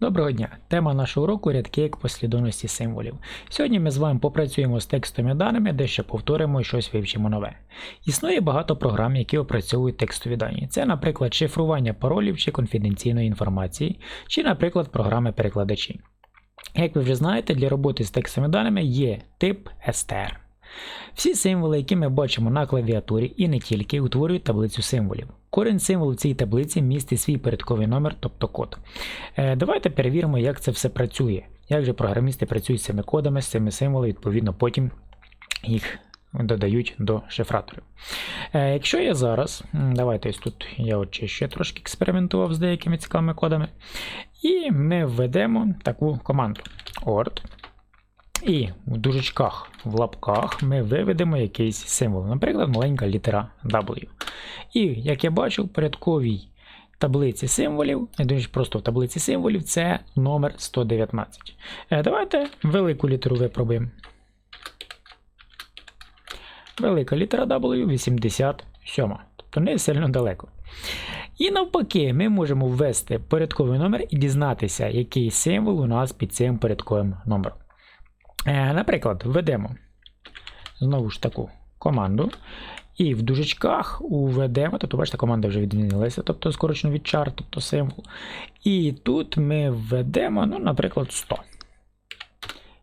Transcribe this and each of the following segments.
Доброго дня! Тема нашого уроку рядки як послідовності символів. Сьогодні ми з вами попрацюємо з текстовими даними, дещо повторимо і щось вивчимо нове. Існує багато програм, які опрацьовують текстові дані. Це, наприклад, шифрування паролів чи конфіденційної інформації, чи, наприклад, програми-перекладачі. Як ви вже знаєте, для роботи з текстовими даними є тип STR. Всі символи, які ми бачимо на клавіатурі і не тільки, утворюють таблицю символів. Корінь символу в цій таблиці містить свій порядковий номер, тобто код. Е, давайте перевіримо, як це все працює. Як же програмісти працюють з цими кодами, з цими символами, відповідно, потім їх додають до шифраторів. Е, якщо я зараз, давайте ось тут я от ще трошки експериментував з деякими цікавими кодами. І ми введемо таку команду ord. І в дужечках, в лапках ми виведемо якийсь символ, наприклад, маленька літера W. І, як я бачу, в порядковій таблиці символів, я просто в таблиці символів це номер 119. Е, давайте велику літеру випробуємо. Велика літера W 87, тобто не сильно далеко. І навпаки, ми можемо ввести порядковий номер і дізнатися, який символ у нас під цим порядковим номером. Е, наприклад, введемо знову ж таку команду. І в дужечках уведемо, тобто, бачите, команда вже відмінилася, тобто скорочено від char, тобто символ. І тут ми введемо, ну, наприклад, 100.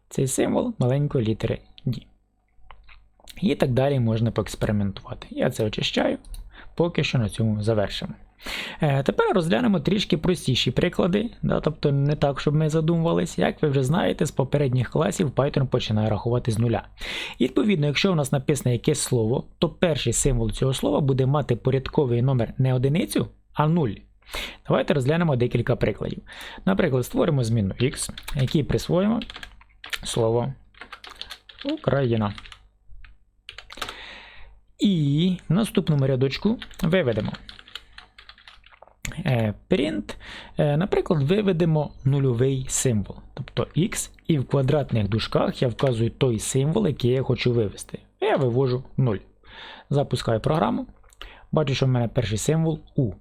Цей символ маленької літери D. І так далі можна поекспериментувати. Я це очищаю, поки що на цьому завершимо. Е, тепер розглянемо трішки простіші приклади, да, тобто не так, щоб ми задумувалися. Як ви вже знаєте, з попередніх класів Python починає рахувати з нуля. І відповідно, якщо у нас написано якесь слово, то перший символ цього слова буде мати порядковий номер не одиницю, а нуль. Давайте розглянемо декілька прикладів. Наприклад, створимо зміну X, який присвоїмо слово Україна. І в наступному рядочку виведемо print, е, наприклад, виведемо нульовий символ, тобто x, і в квадратних дужках я вказую той символ, який я хочу вивести. Я вивожу 0. Запускаю програму. Бачу, що в мене перший символ U.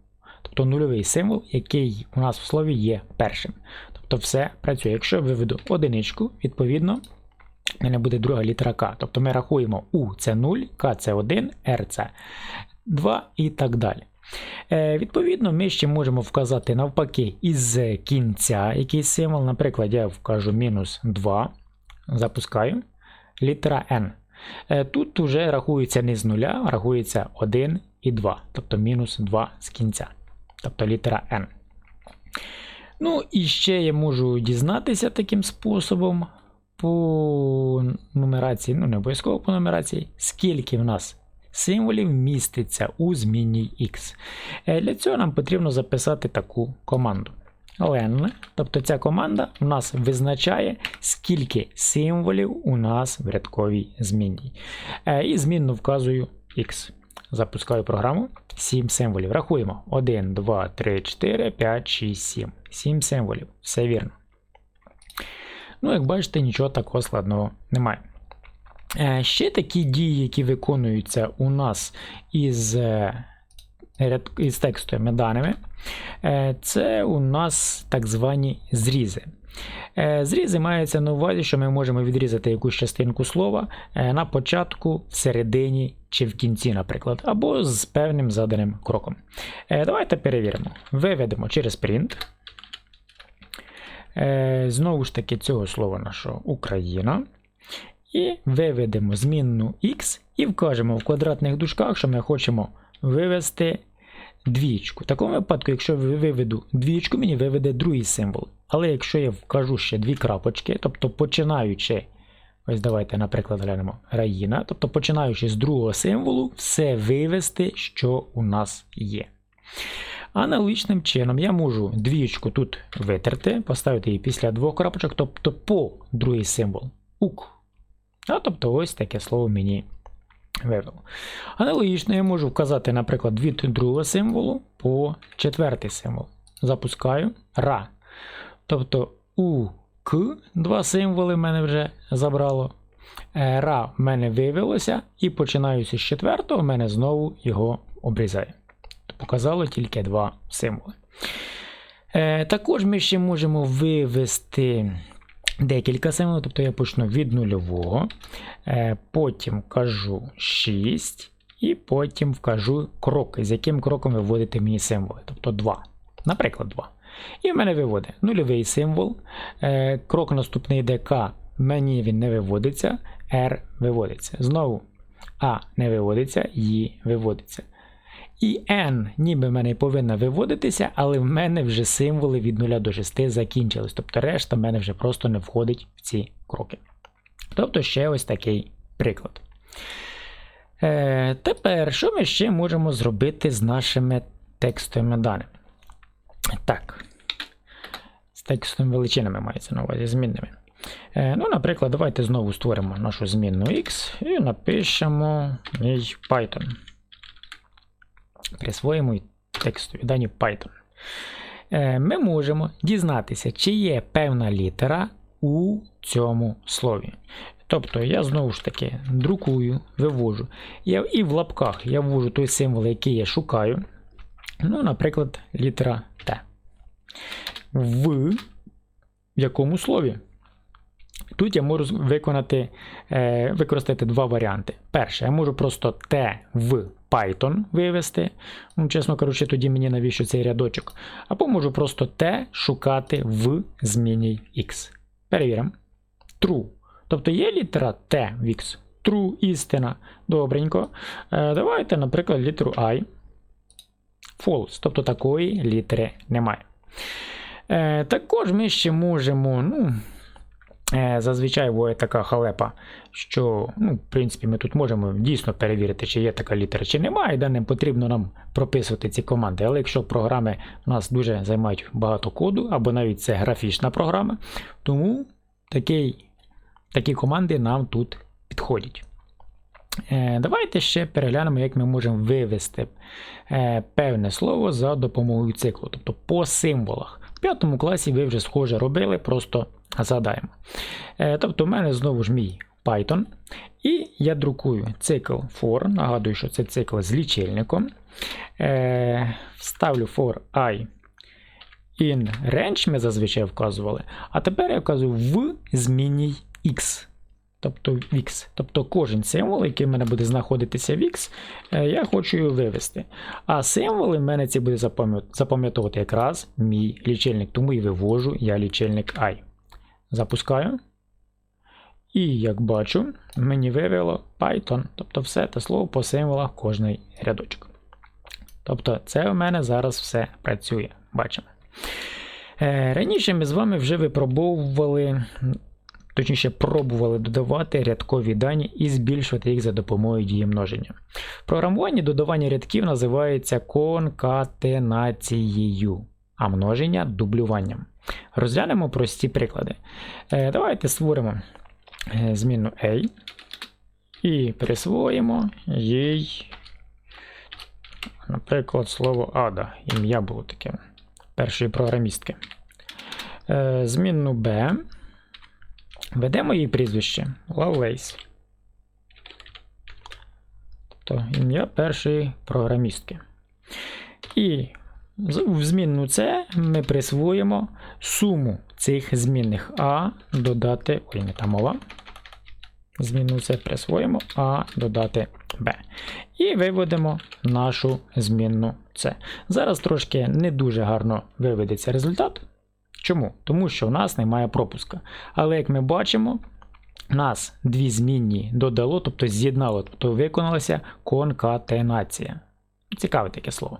Тобто нульовий символ, який у нас в слові є першим. Тобто все працює. Якщо я виведу одиничку, відповідно, в мене буде друга літера К. Тобто ми рахуємо U це 0, К це 1, R це 2 і так далі. Е, Відповідно, ми ще можемо вказати навпаки із кінця якийсь символ. Наприклад, я вкажу мінус 2, запускаю літера N. Е, Тут вже рахується не з нуля, рахується 1 і 2, тобто мінус 2 з кінця. Тобто літера N. Ну, і ще я можу дізнатися таким способом по нумерації, ну не обов'язково по нумерації, скільки в нас символів міститься у змінній X. Е, для цього нам потрібно записати таку команду. len, тобто ця команда у нас визначає, скільки символів у нас в рядковій змінній. Е, і змінно вказую X. Запускаю програму. 7 символів. Рахуємо. 1, 2, 3, 4, 5, 6, 7. 7 символів. Все вірно. Ну, як бачите, нічого такого складного немає. Е, ще такі дії, які виконуються у нас із е, із текстовими даними, е, це у нас так звані зрізи. Зрізи маються на увазі, що ми можемо відрізати якусь частинку слова на початку, в середині чи в кінці, наприклад, або з певним заданим кроком. Давайте перевіримо. Виведемо через print. Знову ж таки, цього слова нашого Україна. І виведемо змінну x і вкажемо в квадратних дужках, що ми хочемо вивести двічку. В такому випадку, якщо виведу двічку, мені виведе другий символ. Але якщо я вкажу ще дві крапочки, тобто починаючи, ось давайте, наприклад, глянемо раїна, тобто починаючи з другого символу, все вивести, що у нас є. Аналогічним чином я можу двічку тут витерти, поставити її після двох крапочок, тобто по другий символ. Ук. А тобто ось таке слово мені вивело. Аналогічно я можу вказати, наприклад, від другого символу по четвертий символ. Запускаю ра. Тобто у К два символи в мене вже забрало. Е, ра в мене вивелося, і починаючи з четвертого, в мене знову його обрізає. Показало тільки два символи. Е, також ми ще можемо вивести декілька символів, тобто я почну від нульового, е, потім кажу 6, і потім вкажу крок, з яким кроком виводити мені символи, тобто 2. Наприклад, 2. І в мене виводить нульовий символ. Е, крок наступний йде К, мені він не виводиться, R виводиться. Знову А не виводиться, І виводиться. І N ніби в мене повинна виводитися, але в мене вже символи від 0 до 6 закінчились. Тобто решта в мене вже просто не входить в ці кроки. Тобто ще ось такий приклад. Е, Тепер, що ми ще можемо зробити з нашими текстовими даними? Так. З текстовими величинами мається на увазі змінними. Е, ну, Наприклад, давайте знову створимо нашу змінну X і напишемо мій Python. Присвоїмо текстові дані Python. Е, Ми можемо дізнатися, чи є певна літера у цьому слові. Тобто я знову ж таки друкую, вивожу. Я, І в лапках я ввожу той символ, який я шукаю. Ну, наприклад, літера Т. В якому слові? Тут я можу виконати, е, використати два варіанти. Перше, я можу просто Т в Python вивести. Ну, Чесно кажучи, тоді мені навіщо цей рядочок. Або можу просто Т шукати в зміні X. Перевіримо. True. Тобто є літера Т в X. True, істина. Добренько. Е, Давайте, наприклад, літеру I. False. Тобто такої літери немає. Е, Також ми ще можемо. ну, Зазвичай буває така халепа, що, ну, в принципі, ми тут можемо дійсно перевірити, чи є така літера, чи немає, де не потрібно нам прописувати ці команди. Але якщо програми у нас дуже займають багато коду, або навіть це графічна програма, тому такий, такі команди нам тут підходять. Е, Давайте ще переглянемо, як ми можемо вивести е, певне слово за допомогою циклу, тобто по символах. В п'ятому класі ви вже схоже робили, просто згадаємо. Е, Тобто, в мене знову ж мій Python. І я друкую цикл for. Нагадую, що це цикл з лічильником. Е, Вставлю for i in range, ми зазвичай вказували. А тепер я вказую в зміні x. Тобто в X. Тобто кожен символ, який в мене буде знаходитися в X, е, я хочу його вивести. А символи в мене ці буде запам'ятовувати якраз мій лічильник. Тому і вивожу я лічильник I. Запускаю. І як бачу, мені вивело Python. Тобто все те слово по символах кожний рядочок. Тобто, це у мене зараз все працює. Бачимо. Е, раніше ми з вами вже випробовували точніше пробували додавати рядкові дані і збільшувати їх за допомогою дії множення. В програмуванні додавання рядків називається конкатенацією, а множення дублюванням. Розглянемо прості приклади. Е, давайте створимо е, зміну A і присвоїмо їй, наприклад, слово Ада. Ім'я було таке першої програмістки. Е, змінну B. Ведемо її прізвище Lovelace. Тобто ім'я першої програмістки. І в змінну С ми присвоїмо суму цих змінних А додати. Ой, не та мова. Змінну С присвоїмо А додати Б. І виведемо нашу змінну С. Зараз трошки не дуже гарно виведеться результат. Чому? Тому що в нас немає пропуска. Але як ми бачимо, нас дві змінні додало, тобто з'єднало, тобто виконалася конкатенація. Цікаве таке слово.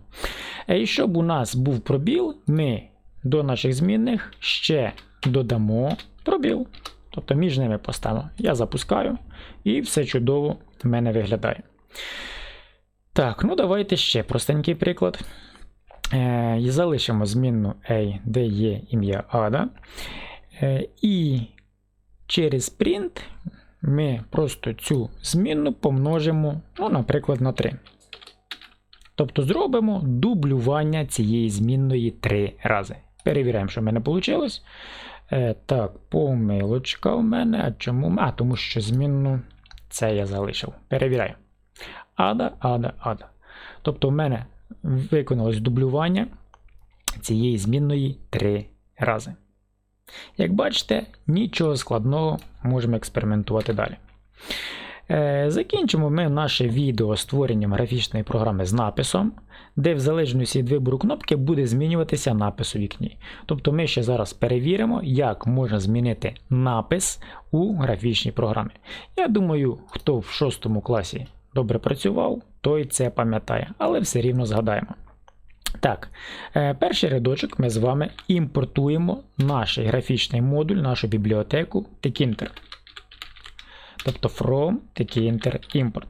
Е, і щоб у нас був пробіл, ми до наших змінних ще додамо пробіл. Тобто між ними поставимо. Я запускаю, і все чудово в мене виглядає. Так, ну давайте ще простенький приклад. Е, залишимо змінну A, де є ім'я Ада. Е, і через print ми просто цю змінну помножимо, ну, наприклад, на 3. Тобто зробимо дублювання цієї змінної 3 рази. Перевіряємо, що в мене вийшло. Е, так, помилочка у мене. А чому? А, тому що змінну це я залишив. Перевіряю. Ада, ада, ада. Тобто, в мене виконалось дублювання. цієї змінної три рази. Як бачите, нічого складного можемо експериментувати далі. Е, Закінчимо ми наше відео створенням графічної програми з написом, де в залежності від вибору кнопки буде змінюватися напис у вікні. Тобто ми ще зараз перевіримо, як можна змінити напис у графічній програмі. Я думаю, хто в 6 класі добре працював, той це пам'ятає, але все рівно згадаємо. Так, е, перший рядочок ми з вами імпортуємо наш графічний модуль, нашу бібліотеку Tkinter. Тобто from Tkinter import.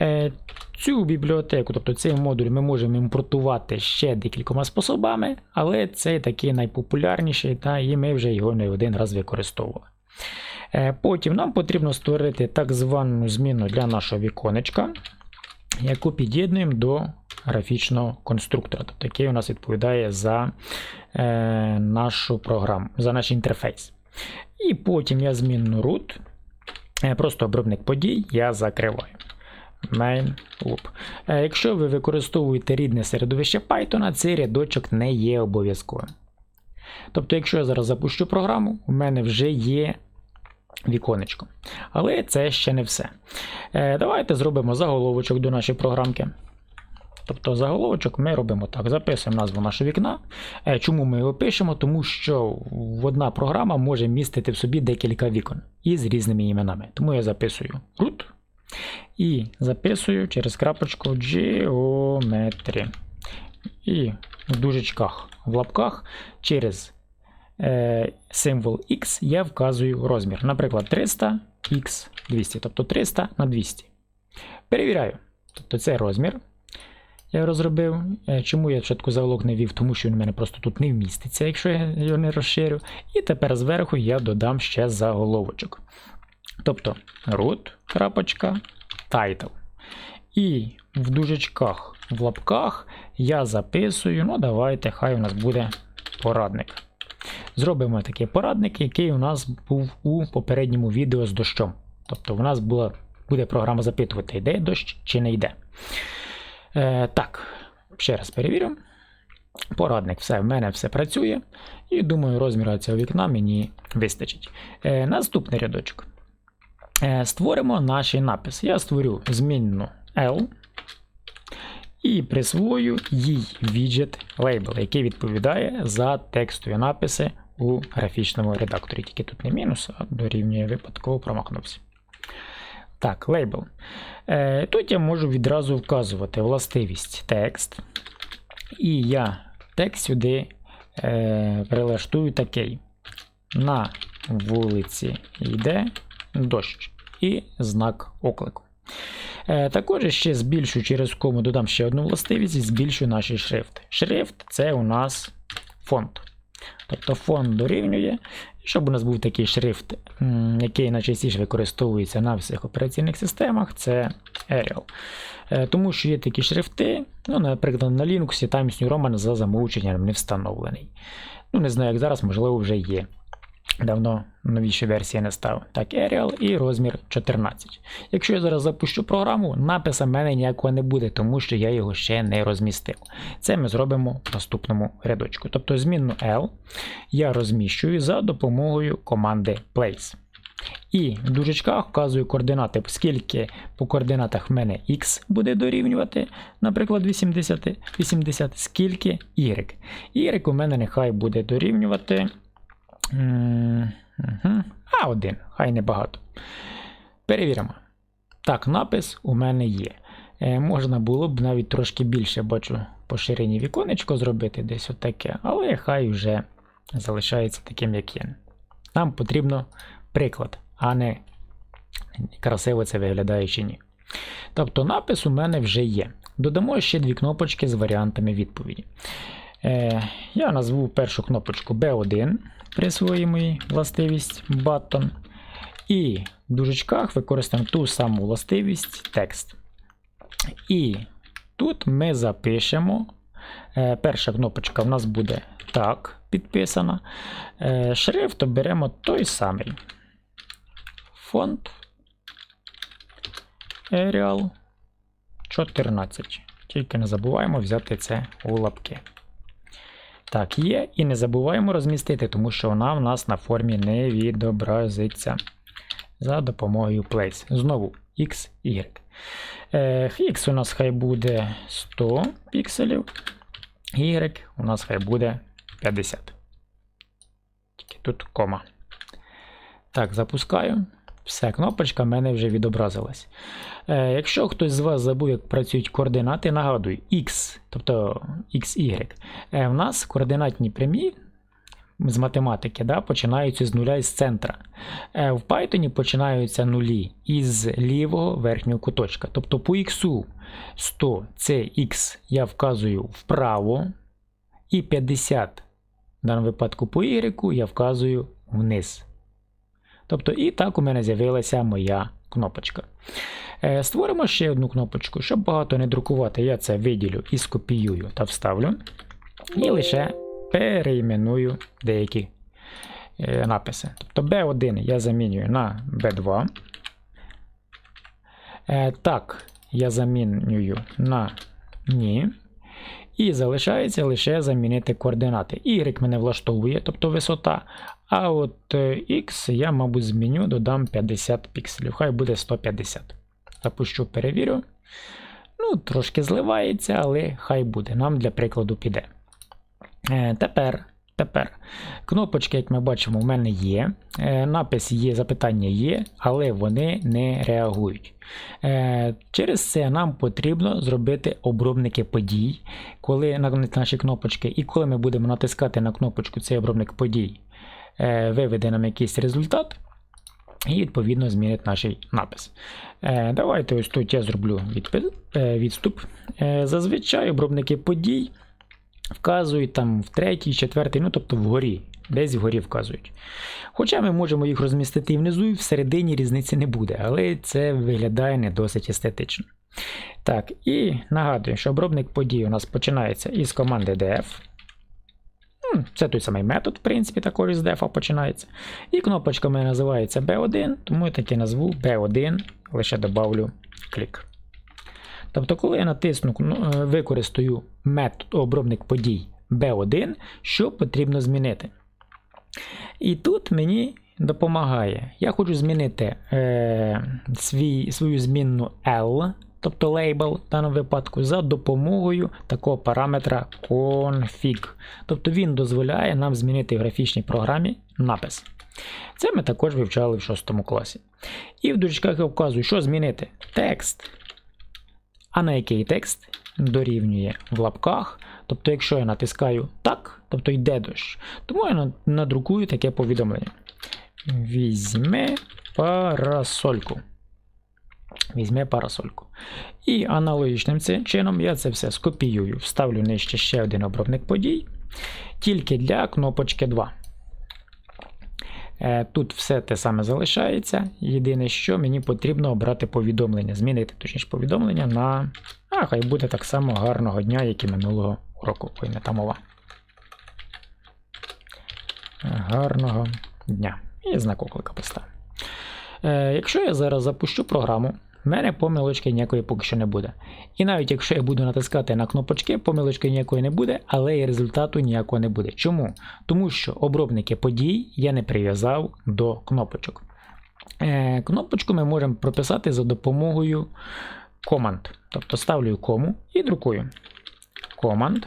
Е, Цю бібліотеку, тобто цей модуль, ми можемо імпортувати ще декількома способами, але це такий найпопулярніший, та, і ми вже його не один раз використовували. Е, Потім нам потрібно створити так звану зміну для нашого віконечка, яку під'єднуємо до графічного конструктора, тобто який у нас відповідає за е, нашу програму, за наш інтерфейс. І потім я змінну root, просто обробник подій, я закриваю. Main loop. Е, Якщо ви використовуєте рідне середовище Python, цей рядочок не є обов'язковим. Тобто, якщо я зараз запущу програму, у мене вже є віконечко. Але це ще не все. Е, Давайте зробимо заголовочок до нашої програмки. Тобто заголовочок ми робимо так: записуємо назву нашого вікна. Е, Чому ми його пишемо? Тому що одна програма може містити в собі декілька вікон із різними іменами. Тому я записую root і записую через крапочку Geometry. І в дужечках, в лапках через е, символ X я вказую розмір. Наприклад, 300 x 200, тобто 300 на 200. Перевіряю. Тобто це розмір. Я розробив. Е, Чому я спочатку заголовок не ввів? Тому що він у мене просто тут не вміститься, якщо я його не розширю. І тепер зверху я додам ще заголовочок. Тобто root, крапочка, title. І в дужечках, в лапках я записую, ну давайте, хай у нас буде порадник. Зробимо такий порадник, який у нас був у попередньому відео з дощом. Тобто у нас була, буде програма запитувати, йде дощ чи не йде. Е, Так, ще раз перевірю. Порадник, все, в мене все працює. І думаю, розміру цього вікна мені вистачить. Е, Наступний рядочок. Е, Створимо наш напис. Я створю змінну L і присвою їй віджит лейбл, який відповідає за текстові написи у графічному редакторі. Тільки тут не мінус, а дорівнює випадково промахнувся. Так, лейбл. Е, Тут я можу відразу вказувати властивість текст. І я текст сюди е, прилаштую такий. На вулиці йде дощ і знак оклику. Е, також ще збільшую через кому додам ще одну властивість і збільшую наш шрифт. Шрифт це у нас фонд. Тобто фон дорівнює, щоб у нас був такий шрифт, який найчастіше використовується на всіх операційних системах, це Arial. Е, Тому що є такі шрифти, ну, наприклад, на Linux Times New Roman за замовченням не встановлений. Ну, не знаю, як зараз, можливо, вже є. Давно новіші версії не став. Так, Arial і розмір 14. Якщо я зараз запущу програму, написа в мене ніякого не буде, тому що я його ще не розмістив. Це ми зробимо в наступному рядочку. Тобто змінну L я розміщую за допомогою команди place. І в дужечках вказую координати, скільки по координатах в мене x буде дорівнювати, наприклад, 80, 80 скільки y. Y у мене нехай буде дорівнювати. Мгм, А1, хай небагато. Перевіримо. Так, напис у мене є. Е, можна було б навіть трошки більше, бачу, по ширині віконечко зробити десь отаке, але хай вже залишається таким, як є. Нам потрібно приклад, а не красиво це виглядає чи ні. Тобто напис у мене вже є. Додамо ще дві кнопочки з варіантами відповіді. Е, я назву першу кнопочку B1, присвоїмо властивість button. І в дужечках використаємо ту саму властивість текст. І тут ми запишемо. е, Перша кнопочка в нас буде так підписана. Е, Шрифт оберемо той самий. Фонд Arial 14. Тільки не забуваємо взяти це у лапки. Так, є. І не забуваємо розмістити, тому що вона в нас на формі не відобразиться за допомогою place. Знову X, Y. Е, X у нас хай буде 100 пікселів. Y у нас хай буде 50. Тільки тут кома. Так, запускаю. Все, кнопочка в мене вже відобразилась. Е, якщо хтось з вас забув, як працюють координати, нагадую, X, тобто XY. Е, в нас координатні прямі з математики да, починаються з нуля із центра. Е, в Python починаються нулі із лівого верхнього куточка. Тобто по X 100 це X я вказую вправо, і 50 в даному випадку по Y я вказую вниз. Тобто, і так у мене з'явилася моя кнопочка. Е, Створимо ще одну кнопочку, щоб багато не друкувати, я це виділю і скопіюю та вставлю. І лише перейменую деякі е, написи. Тобто B1 я замінюю на B2. Е, Так, я замінюю на ні. І залишається лише замінити координати. Y мене влаштовує, тобто висота. А от е, X я, мабуть, зміню, додам 50 пікселів. Хай буде 150. Запущу, перевірю. Ну, трошки зливається, але хай буде. Нам для прикладу піде. Е, Тепер. Тепер кнопочки, як ми бачимо, в мене є. Е, напис є, запитання є, але вони не реагують. Е, через це нам потрібно зробити обробники подій, коли наші кнопочки, і коли ми будемо натискати на кнопочку цей обробник подій, е, виведе нам якийсь результат. І, відповідно, змінить наш напис. Е, давайте ось тут я зроблю е, відступ. Е, зазвичай обробники подій вказують там в третій, четвертий, ну тобто вгорі, десь вгорі вказують. Хоча ми можемо їх розмістити і внизу, і всередині різниці не буде, але це виглядає не досить естетично. Так, і нагадую, що обробник подій у нас починається із команди def. Це той самий метод, в принципі, також з def починається. І кнопочка мене називається B1, тому я таки назву B1, лише добавлю клік. Тобто, коли я натисну, ну, е, використаю метод обробник подій B1, що потрібно змінити? І тут мені допомагає. Я хочу змінити е, свій, свою змінну L, тобто лейбл в даному випадку, за допомогою такого параметра config. Тобто він дозволяє нам змінити в графічній програмі напис. Це ми також вивчали в 6 класі. І в дужечках я вказую, що змінити текст. А на який текст дорівнює в лапках. Тобто, якщо я натискаю так, тобто йде дощ, тому я надрукую таке повідомлення. Візьме парасольку. Візьме парасольку. І аналогічним чином я це все скопіюю, вставлю нижче ще один обробник подій, тільки для кнопочки 2. Е, Тут все те саме залишається. Єдине, що мені потрібно обрати повідомлення, змінити точніше повідомлення на. А, хай буде так само гарного дня, як і минулого року. Ой, не та мова. Гарного дня. І знак оклика поставлю. Е, якщо я зараз запущу програму, в мене помилочки ніякої поки що не буде. І навіть якщо я буду натискати на кнопочки, помилочки ніякої не буде, але і результату ніякого не буде. Чому? Тому що обробники подій я не прив'язав до кнопочок. Е, кнопочку ми можемо прописати за допомогою команд. Тобто ставлю кому і друкую. Команд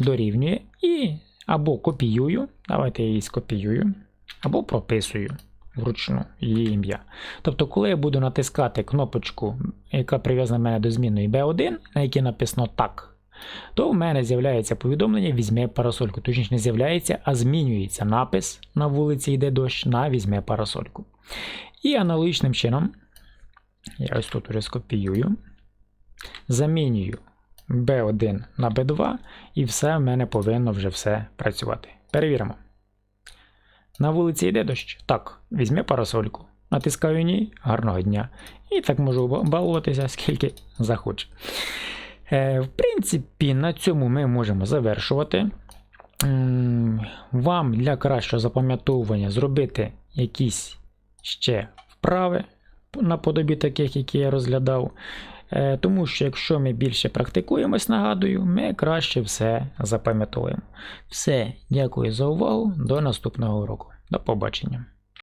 дорівнює і або копіюю. Давайте я її скопіюю, або прописую вручну її ім'я. Тобто, коли я буду натискати кнопочку, яка прив'язана мене до змінної B1, на якій написано так, то в мене з'являється повідомлення візьме парасольку. Точніше, не з'являється, а змінюється напис на вулиці йде дощ на візьме парасольку. І аналогічним чином, я ось тут уже скопіюю, замінюю B1 на B2, і все в мене повинно вже все працювати. Перевіримо. На вулиці йде дощ? Так, візьми парасольку. Натискаю ні, гарного дня. І так можу балуватися, скільки захочу. Е, в принципі, на цьому ми можемо завершувати. Вам для кращого запам'ятовування зробити якісь ще вправи наподобі таких, які я розглядав. Е, Тому що якщо ми більше практикуємось, нагадую, ми краще все запам'ятовуємо. Все, дякую за увагу. До наступного уроку. До побачення.